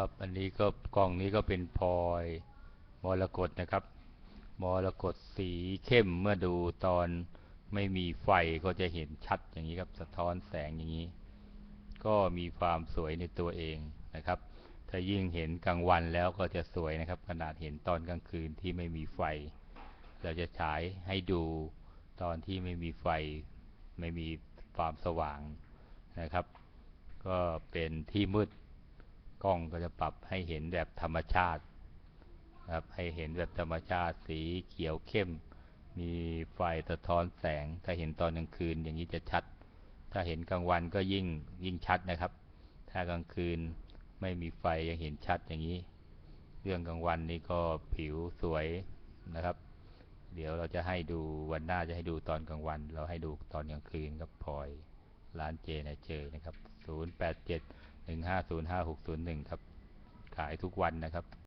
ครับ อันนี้ก็กล้องนี้ก็เป็นพลอยมรกตนะครับมรกตสีเข้มเมื่อดูตอนไม่มีไฟก็จะเห็นชัดอย่างนี้ครับ สะท้อนแสงอย่างนี้ ก็มีความสวยในตัวเองนะครับ ถ้ายิ่งเห็นกลางวันแล้วก็จะสวยนะครับ ขนาดเห็นตอนกลางคืนที่ไม่มีไฟ เราจะฉายให้ดูตอนที่ไม่มีไฟ ไม่มีความสว่างนะครับ ก็เป็นที่มืด กล้องก็จะปรับให้เห็นแบบธรรมชาติครับให้เห็นแบบธรรมชาติสีเขียวเข้ม มีไฟสะท้อนแสง ถ้าเห็นตอนกลางคืนอย่างนี้จะชัด ถ้าเห็นกลางวันก็ยิ่งยิ่งชัดนะครับ ถ้ากลางคืนไม่มีไฟยังเห็นชัดอย่างนี้ เรื่องกลางวันนี้ก็ผิวสวยนะครับ เดี๋ยวเราจะให้ดูวันหน้าจะให้ดูตอนกลางวัน เราให้ดูตอนกลางคืนครับพลอยร้านเจนะเจอนะครับ 087 1505601ครับ ขายทุกวันนะครับ